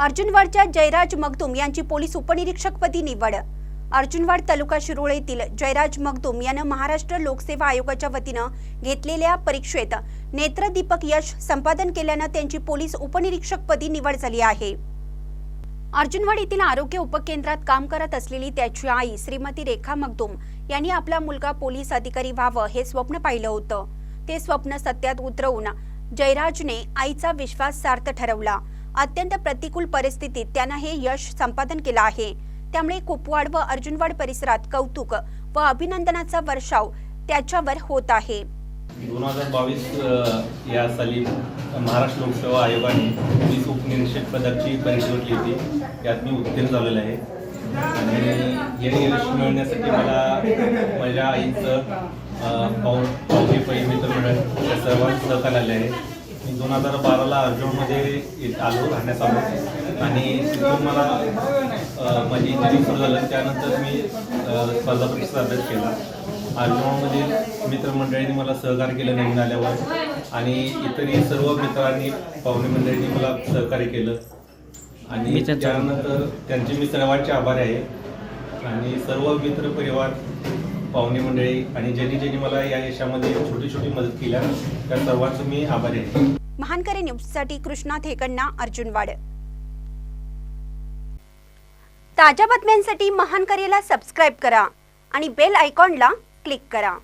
अर्जुनवाडच्या जयराज मगदुम यांची पोलीस उपनिरीक्षकपदी निवड. अर्जुनवाड तालुका शिरोळ येथील जयराज मगदुम यानं महाराष्ट्र लोकसेवा आयोगाच्या वतीनं घेतलेल्या परीक्षेत नेत्रदीपक यश संपादन केल्यानं त्यांची पोलीस उपनिरीक्षकपदी निवड झाली आहे. अर्जुनवाड येथील आरोग्य उपकेंद्रात काम करत असलेली त्याची आई श्रीमती रेखा मगदुम यांनी आपला मुलगा पोलीस अधिकारी व्हावं हे स्वप्न पाहिलं होतं. ते स्वप्न सत्यात उतरवून जयराजने आईचा विश्वास सार्थ ठरवला. अत्यंत प्रतिकूल परिस्थितीत त्यांना हे यश संपादन केलं आहे. त्यामुळे कुपवाड व अर्जुनवाड परिसरात कौतुक व अभिनंदनाचा वर्षाव त्याच्यावर होत आहे. दोन हजार बावीस या साली महाराष्ट्र लोकसेवा आयोगाने पोलीस उपनिरीक्षक पदाची परीक्षा घेतली. होती त्यात मी उत्तीर्ण झालेलो आहे. आणि हे यश मिळवण्यासाठी मला माझ्या आईचं अ, पाऊल पावली पै मित्रमंडळ या सर्वांचं सहकार्य आले आहे. दोन हजार बाराला अर्जुनमध्ये आलो राहण्यास आलो आणि तिथून मला माझी इंजिनिअरिंग सुरू झालं. त्यानंतर मी स्पर्धा परीक्षेचा अभ्यास केला. अर्जुनमधील मित्रमंडळींनी मला सहकार्य केलं नवीन आल्यावर. आणि इतरही सर्व मित्रांनी पाहुणे मंडळींनी मला सहकार्य केलं. आणि त्यानंतर त्यांचे मी सर्वांचे आभारी आहे. आणि सर्व मित्र परिवार पाहुणे मंडळी आणि ज्यांनी ज्यांनी मला या यशामध्ये छोटी छोटी मदत केल्या त्या सर्वांचं मी आभारी आहे. महानकरी न्यूजसाठी कृष्णा थेकण्णा अर्जुनवाड ताज्या बातम्यांसाठी महानकरीला सबस्क्राईब करा आणि बेल आयकॉनला क्लिक करा.